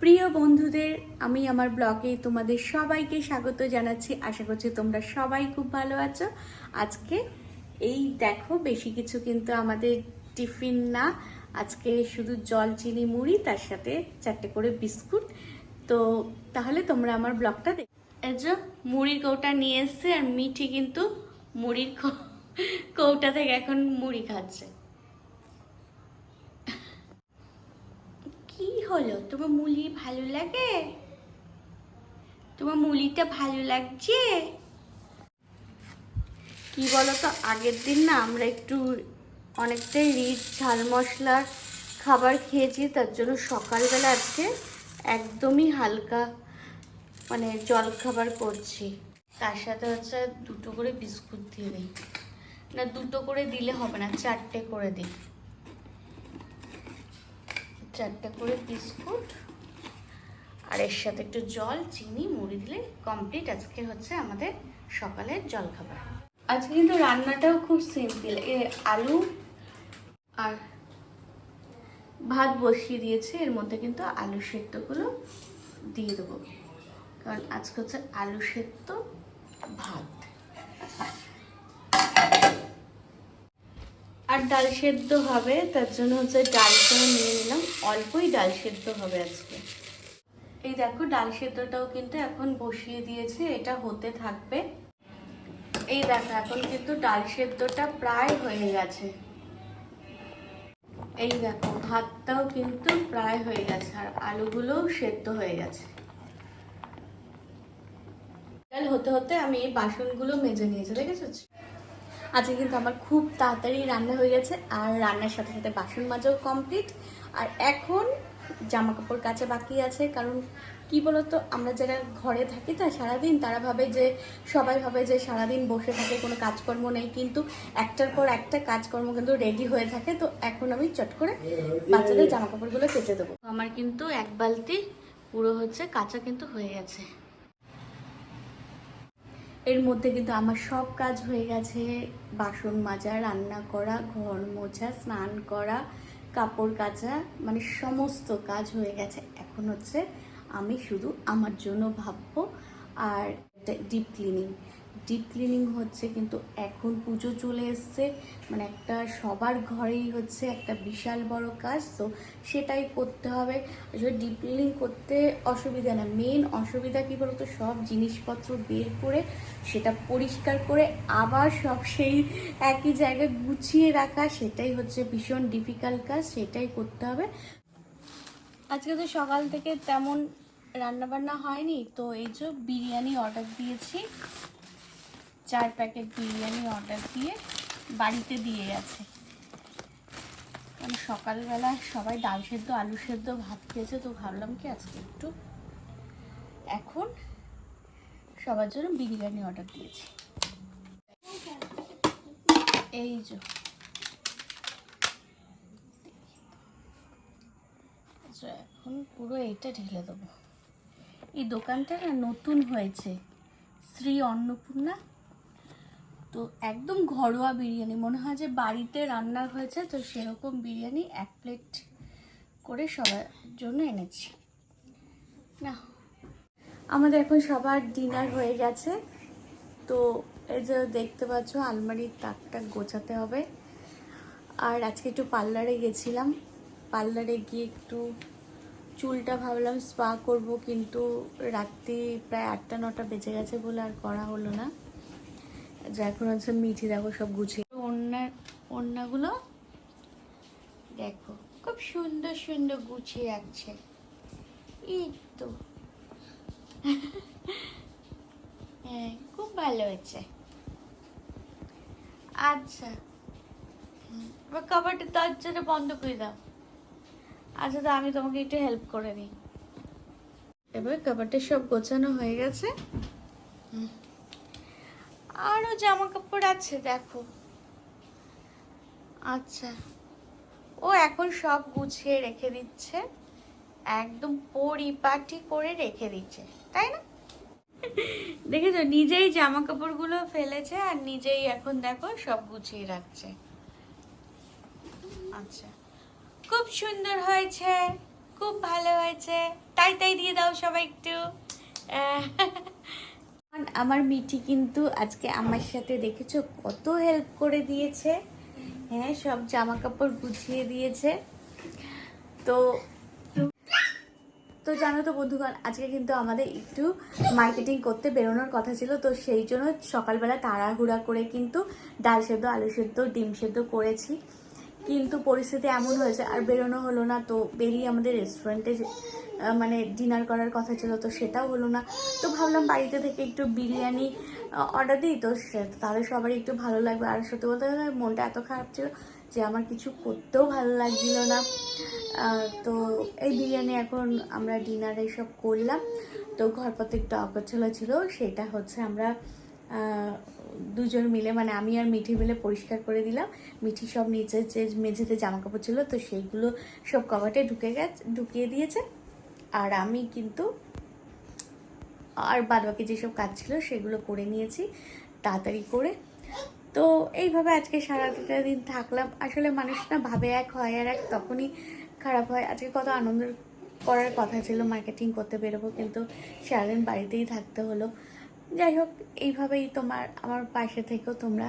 প্রিয় বন্ধুদের, আমি আমার ব্লগে তোমাদের সবাইকে স্বাগত জানাচ্ছি। আশা করছি তোমরা সবাই খুব ভালো আছো। আজকে এই দেখো, বেশি কিছু কিন্তু আমাদের টিফিন না। আজকে শুধু জল, চিনি, মুড়ি, তার সাথে চারটে করে বিস্কুট। তো তাহলে তোমরা আমার ব্লগটা দেখ এই মুড়ির কৌটা নিয়ে এসছে, আর মিঠি কিন্তু মুড়ির কৌটা থেকে এখন মুড়ি খাচ্ছে কি হলো? তোমার মুলি ভালো লাগে? তোমার মুলিটা ভালো লাগছে? কি বলো তো আগের দিন না আমরা একটু অনেকটাই রিচ ঝাল মশলার খাবার খেয়েছি, তার জন্য সকালবেলা আজকে একদমই হালকা মানে জল খাবার করছি। তার সাথে হচ্ছে দুটো করে বিস্কুট দিয়ে দিই। না, দুটো করে দিলে হবে না, চারটে করে দিই। চারটে করে বিস্কুট। আর এর সাথে একটু জল, চিনি, মুড়ি দিলে কমপ্লিট আজকে হচ্ছে আমাদের সকালের জলখাবার। আজকে কিন্তু রান্নাটাও খুব সিম্পল এ আলু আর ভাত বসিয়ে দিয়েছে। এর মধ্যে কিন্তু আলু সেদ্ধগুলো দিয়ে দেবো। কারণ আজকে হচ্ছে আলু সেদ্ধ ভাত। আর ডাল সেদ্ধ হবে, তার জন্য হচ্ছে ডালটা নিয়ে নিলাম। অল্পই ডাল সেদ্ধ হবে আজকে। এই দেখো, ডাল সেদ্ধটাও কিন্তু এখন বসিয়ে দিয়েছে, এটা হতে থাকবে। এই দেখো, এখন কিন্তু ডাল সেদ্ধটা প্রায় হয়ে গেছে। এই দেখো, ভাতটাও কিন্তু প্রায় হয়ে গেছে, আর আলুগুলোও সেদ্ধ হয়ে গেছে। হতে হতে আমি বাসনগুলো মেজে নিয়েছি, দেখেছ? আজকে কিন্তু আমার খুব তাড়াতাড়ি রান্না হয়ে গেছে, আর রান্নার সাথে সাথে বাসন মাজাও কমপ্লিট আর এখন জামা কাপড় কাচা বাকি আছে, কারণ কি বলতো, আমরা যারা ঘরে থাকি তো সারাদিন, তারা ভাবে যে, সবাই ভাবে যে সারাদিন বসে থাকে, কোনো কাজকর্ম নেই, কিন্তু একটার পর একটা কাজকর্ম কিন্তু রেডি হয়ে থাকে, তো এখন আমি চট করে বাচ্চাদের জামা কাপড়গুলো কেচে দেবো। আমার কিন্তু এক বালতি পুরো হচ্ছে কাঁচা কিন্তু হয়ে গেছে। এর মধ্যে কিন্তু আমার সব কাজ হয়ে গেছে। বাসন মাজা, রান্না করা, ঘর মোছা, স্নান করা, কাপড় কাচা মানে সমস্ত কাজ হয়ে গেছে। এখন হচ্ছে আমি শুধু আমার জন্য ভাববো আর ডিপ ক্লিনিং ডিপ ক্লিনিং হচ্ছে, কিন্তু এখন পুজো চলে এসছে। মানে একটা সবার ঘরেই হচ্ছে একটা বিশাল বড় কাজ, তো সেটাই করতে হবে। আসলে ডিপ ক্লিনিং করতে অসুবিধা না। মেন অসুবিধা কী বলতো? সব জিনিসপত্র বের করে, সেটা পরিষ্কার করে, আবার সব সেই একই জায়গায় গুছিয়ে রাখা, সেটাই হচ্ছে ভীষণ ডিফিকাল্ট কাজ, সেটাই করতে হবে। আজকে তো সকাল থেকে তেমন রান্নাবান্না হয়নি, তো এই যে বিরিয়ানি অর্ডার দিয়েছি। চার প্যাকেট বিরিয়ানি অর্ডার দিয়ে বাড়িতে দিয়ে গেছে। কারণ সকালবেলা সবাই ডাল সেদ্ধ আলু সেদ্ধ ভাত খেয়েছে তো ভাবলাম কি আজকে একটু এখন সবার জন্য বিরিয়ানি অর্ডার দিয়েছি। এই যে। আচ্ছা, এখন পুরো এইটা ঢেলে দেবো। এই দোকানটা না নতুন হয়েছে। শ্রী অন্নপূর্ণা তো একদম ঘরোয়া বিরিয়ানি। মনে হয় যে বাড়িতে রান্না হয়েছে, তো সেরকম বিরিয়ানি এক প্লেট করে সবার জন্য এনেছি। না আমাদের এখন সবার ডিনার হয়ে গেছে। তো এই যে দেখতে পাচ্ছ, আলমারির তাকটা গোছাতে হবে। আর আজকে একটু পার্লারে গেছিলাম। পার্লারে গিয়ে একটু চুলটা ভাবলাম স্পা করব, কিন্তু রাত্রি প্রায় আটটা, নটা বেজে গেছে বলে আর করা হলো না। যে এখন হচ্ছে মিঠি দেখো সব গুছিয়ে ওড়না ওড়নাগুলো দেখো খুব সুন্দর সুন্দর গুছিয়ে রাখছে। এই তো। হ্যাঁ খুব ভালো হয়েছে। আচ্ছা। এবার কাবারটা দরজাটা বন্ধ করে দাও। আচ্ছা তো আমি তোমাকে একটু হেল্প করে দিই এবার কাবারটা সব গোছানো হয়ে গেছে। হুম। আরও জামা কাপড় আছে, দেখো। আচ্ছা। ও এখন সব গুছিয়ে রেখে দিচ্ছে। একদম পরিপাটি করে রেখে দিচ্ছে, তাই না? দেখেছ, নিজেই জামা কাপড়গুলো ফেলেছে আর নিজেই এখন দেখো সব গুছিয়ে রাখছে। আচ্ছা। খুব সুন্দর হয়েছে, খুব ভালো হয়েছে। তাই তাই দিয়ে দাও সবাই একটু। আমার মিঠি কিন্তু আজকে আমার সাথে দেখেছ কত হেল্প করে দিয়েছে। হ্যাঁ সব জামা কাপড় গুছিয়ে দিয়েছে। তো তো জানো তো বন্ধুগণ, আজকে কিন্তু আমাদের একটু মার্কেটিং করতে বেরোনোর কথা ছিল, তো সেই জন্য সকালবেলা তাড়াহুড়া করে কিন্তু ডাল সেদ্ধ, আলু সেদ্ধ, ডিম সেদ্ধ করেছি। কিন্তু পরিস্থিতি এমন হয়েছে, আর বেরোনো হলো না, তো বেরিয়ে আমাদের রেস্টুরেন্টে মানে ডিনার করার কথা ছিল, তো সেটাও হলো না। তো ভাবলাম বাড়িতে থেকে একটু বিরিয়ানি অর্ডার দিই, তো তাহলে সবারই একটু ভালো লাগবে। আর সত্যি বলতে মনটা এত খারাপ ছিল যে আমার কিছু করতেও ভালো লাগছিল না। তো এই বিরিয়ানি এখন আমরা ডিনারে সব করলাম। তো ঘরপত্র একটু অগোছালো ছিল, সেটা হচ্ছে আমরা দুজন মিলে মানে আমি আর মিঠি মিলে পরিষ্কার করে দিলাম। মিঠি সব নিচে যে মেঝেতে জামা কাপড় ছিল, তো সেইগুলো সব কভারটে ঢুকে গেছে, ঢুকিয়ে দিয়েছে। আর আমি কিন্তু আর বাদ বাকি যেসব কাজ ছিল, সেগুলো করে নিয়েছি, তাড়াতাড়ি করে। তো এইভাবে আজকে সারাটা দিন থাকলাম। আসলে মানুষ না ভাবে এক হয় আর এক তখনই খারাপ হয়। আজকে কত আনন্দ করার কথা ছিল মার্কেটিং করতে বেরোবো, কিন্তু সারাদিন বাড়িতেই থাকতে হলো। যাই হোক, এইভাবেই তোমার, আমার পাশে থেকেও তোমরা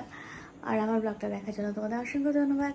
আর আমার ব্লগটা দেখার জন্য তোমাদের অসংখ্য ধন্যবাদ।